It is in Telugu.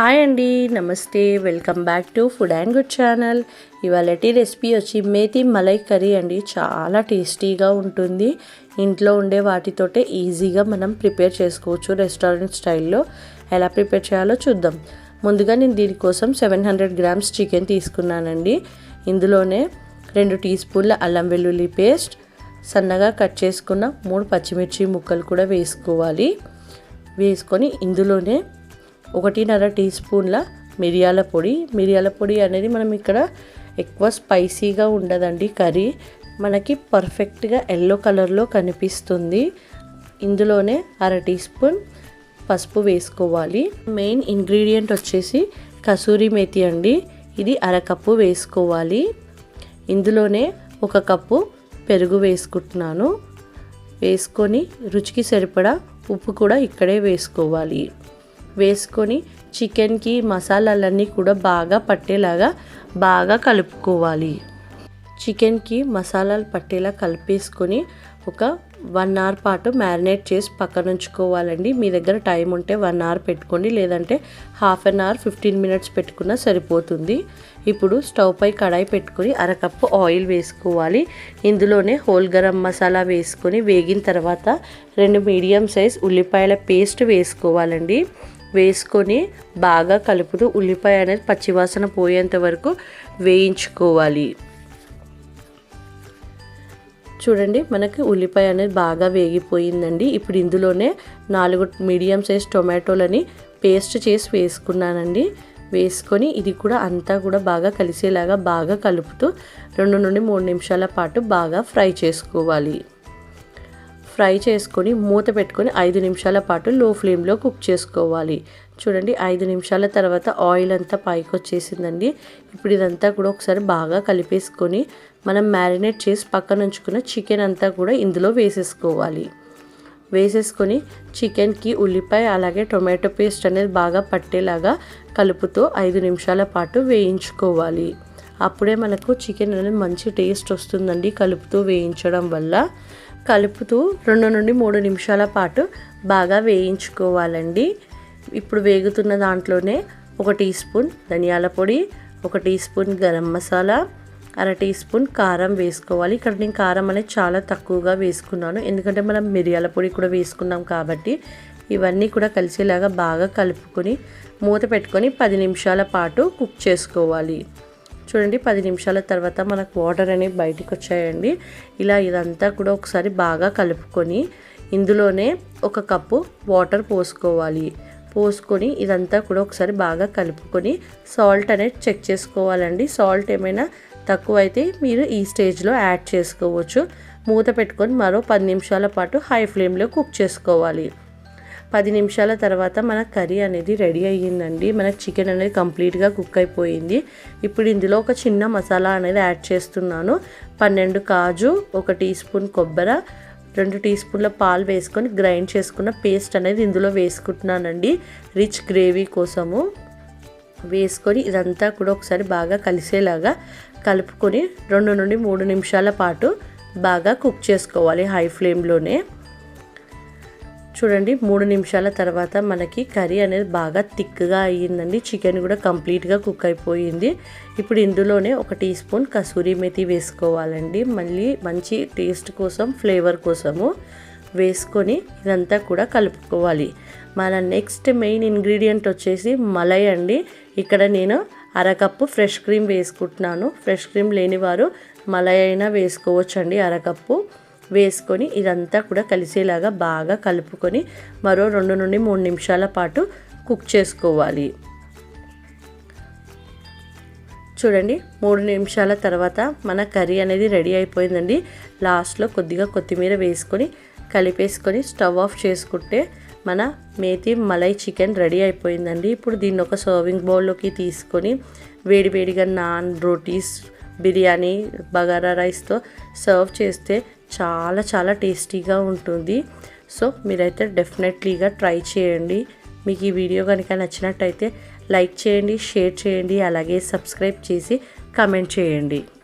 హాయ్ అండి నమస్తే. Welcome back to food and good channel. ఇవాళటి recipe వచ్చి మేతి మలై కర్రీ అండి. చాలా టేస్టీగా ఉంటుంది. ఇంట్లో ఉండే వాటితోటే ఈజీగా మనం ప్రిపేర్ చేసుకోవచ్చు రెస్టారెంట్ స్టైల్లో. ఎలా ప్రిపేర్ చేయాలో చూద్దాం. ముందుగా నేను దీనికోసం సెవెన్ హండ్రెడ్ గ్రామ్స్ చికెన్ తీసుకున్నానండి. ఇందులోనే రెండు టీ స్పూన్ల అల్లం వెల్లుల్లి పేస్ట్ సన్నగా కట్ చేసుకున్న మూడు పచ్చిమిర్చి ముక్కలు కూడా వేసుకోవాలి. వేసుకొని ఇందులోనే ఒకటిన్నర టీ స్పూన్ల మిరియాల పొడి. మిరియాల పొడి అనేది మనం ఇక్కడ ఎక్కువ స్పైసీగా ఉండదండి. కర్రీ మనకి పర్ఫెక్ట్గా ఎల్లో కలర్లో కనిపిస్తుంది. ఇందులోనే అర టీ స్పూన్ పసుపు వేసుకోవాలి. మెయిన్ ఇంగ్రీడియంట్ వచ్చేసి కసూరి మేతి అండి. ఇది అరకప్పు వేసుకోవాలి. ఇందులోనే ఒక కప్పు పెరుగు వేసుకుంటున్నాను. వేసుకొని రుచికి సరిపడా ఉప్పు కూడా ఇక్కడే వేసుకోవాలి. వేసుకొని చికెన్కి మసాలాలన్నీ కూడా బాగా పట్టేలాగా బాగా కలుపుకోవాలి. చికెన్కి మసాలాలు పట్టేలా కలిపేసుకొని ఒక వన్ అవర్ పాటు మ్యారినేట్ చేసి పక్కన ఉంచుకోవాలండి. మీ దగ్గర టైం ఉంటే వన్ అవర్ పెట్టుకోండి. లేదంటే half an hour fifteen minutes పెట్టుకున్నా సరిపోతుంది. ఇప్పుడు స్టవ్ పై కడాయి పెట్టుకొని అరకప్పు ఆయిల్ వేసుకోవాలి. ఇందులోనే హోల్ గరం మసాలా వేసుకొని వేగిన తర్వాత రెండు మీడియం సైజ్ ఉల్లిపాయల పేస్ట్ వేసుకోవాలండి. వేసుకొని బాగా కలుపుతూ ఉల్లిపాయ అనేది పచ్చివాసన పోయేంత వరకు వేయించుకోవాలి. చూడండి మనకి ఉల్లిపాయ అనేది బాగా వేగిపోయిందండి. ఇప్పుడు ఇందులోనే నాలుగు మీడియం సైజ్ టొమాటోలని పేస్ట్ చేసి వేసుకున్నానండి. వేసుకొని ఇది కూడా అంతా కూడా బాగా కలిసేలాగా బాగా కలుపుతూ రెండు నుండి మూడు నిమిషాల పాటు బాగా ఫ్రై చేసుకోవాలి. ఫ్రై చేసుకొని మూత పెట్టుకొని ఐదు నిమిషాల పాటు లో ఫ్లేమ్లో కుక్ చేసుకోవాలి. చూడండి ఐదు నిమిషాల తర్వాత ఆయిల్ అంతా పైకి వచ్చేసిందండి. ఇప్పుడు ఇదంతా కూడా ఒకసారి బాగా కలిపేసుకొని మనం మ్యారినేట్ చేసి పక్కన ఉంచుకున్న చికెన్ అంతా కూడా ఇందులో వేసేసుకోవాలి. వేసేసుకొని చికెన్కి ఉల్లిపాయ అలాగే టొమాటో పేస్ట్ అనేది బాగా పట్టేలాగా కలుపుతూ ఐదు నిమిషాల పాటు వేయించుకోవాలి. అప్పుడే మనకు చికెన్ అనేది మంచి టేస్ట్ వస్తుందండి కలుపుతూ వేయించడం వల్ల. కలుపుతూ రెండు నుండి మూడు నిమిషాల పాటు బాగా వేయించుకోవాలండి. ఇప్పుడు వేగుతున్న దాంట్లోనే ఒక టీ స్పూన్ ధనియాల పొడి ఒక టీ స్పూన్ గరం మసాలా అర టీ స్పూన్ కారం వేసుకోవాలి. ఇక్కడ నేను కారం అనేది చాలా తక్కువగా వేసుకున్నాను. ఎందుకంటే మనం మిరియాల పొడి కూడా వేసుకున్నాం కాబట్టి ఇవన్నీ కూడా కలిసేలాగా బాగా కలుపుకొని మూత పెట్టుకొని పది నిమిషాల పాటు కుక్ చేసుకోవాలి. చూడండి పది నిమిషాల తర్వాత మనకు వాటర్ అనేవి బయటికి వచ్చాయండి. ఇలా ఇదంతా కూడా ఒకసారి బాగా కలుపుకొని ఇందులోనే ఒక కప్పు వాటర్ పోసుకోవాలి. పోసుకొని ఇదంతా కూడా ఒకసారి బాగా కలుపుకొని సాల్ట్ అనేది చెక్ చేసుకోవాలండి. సాల్ట్ ఏమైనా తక్కువ అయితే మీరు ఈ స్టేజ్లో యాడ్ చేసుకోవచ్చు. మూత పెట్టుకొని మరో పది నిమిషాల పాటు హై ఫ్లేమ్లో కుక్ చేసుకోవాలి. పది నిమిషాల తర్వాత మన కర్రీ అనేది రెడీ అయ్యిందండి. మనకు చికెన్ అనేది కంప్లీట్గా కుక్ అయిపోయింది. ఇప్పుడు ఇందులో ఒక చిన్న మసాలా అనేది యాడ్ చేస్తున్నాను. పన్నెండు కాజు ఒక టీ స్పూన్ కొబ్బరి రెండు టీ స్పూన్ల పాలు వేసుకొని గ్రైండ్ చేసుకున్న పేస్ట్ అనేది ఇందులో వేసుకుంటున్నానండి. రిచ్ గ్రేవీ కోసము వేసుకొని ఇదంతా కూడా ఒకసారి బాగా కలిసేలాగా కలుపుకొని రెండు నుండి మూడు నిమిషాల పాటు బాగా కుక్ చేసుకోవాలి హై ఫ్లేమ్లోనే. చూడండి మూడు నిమిషాల తర్వాత మనకి కర్రీ అనేది బాగా థిక్గా అయ్యిందండి. చికెన్ కూడా కంప్లీట్గా కుక్ అయిపోయింది. ఇప్పుడు ఇందులోనే ఒక టీ స్పూన్ కసూరి మెతి వేసుకోవాలండి. మళ్ళీ మంచి టేస్ట్ కోసం ఫ్లేవర్ కోసము వేసుకొని ఇదంతా కూడా కలుపుకోవాలి. మన నెక్స్ట్ మెయిన్ ఇంగ్రీడియంట్ వచ్చేసి మలై అండి. ఇక్కడ నేను అరకప్పు ఫ్రెష్ క్రీమ్ వేసుకుంటున్నాను. ఫ్రెష్ క్రీమ్ లేనివారు మలై అయినా వేసుకోవచ్చండి అరకప్పు. వేసుకొని ఇదంతా కూడా కలిసేలాగా బాగా కలుపుకొని మరో రెండు నుండి మూడు నిమిషాల పాటు కుక్ చేసుకోవాలి. చూడండి మూడు నిమిషాల తర్వాత మన కర్రీ అనేది రెడీ అయిపోయిందండి. లాస్ట్లో కొద్దిగా కొత్తిమీర వేసుకొని కలిపేసుకొని స్టవ్ ఆఫ్ చేసుకుంటే మన మేతి మలై చికెన్ రెడీ అయిపోయిందండి. ఇప్పుడు దీన్ని ఒక సర్వింగ్ బౌల్లోకి తీసుకొని వేడివేడిగా నాన్ రోటీస్ బిర్యానీ బగారా రైస్తో సర్వ్ చేస్తే చాలా చాలా టేస్టీగా ఉంటుంది. సో మీరైతే డెఫినెట్లీగా ట్రై చేయండి. మీకు ఈ వీడియో కనుక నచ్చినట్టయితే లైక్ చేయండి షేర్ చేయండి అలాగే సబ్స్క్రైబ్ చేసి కమెంట్ చేయండి.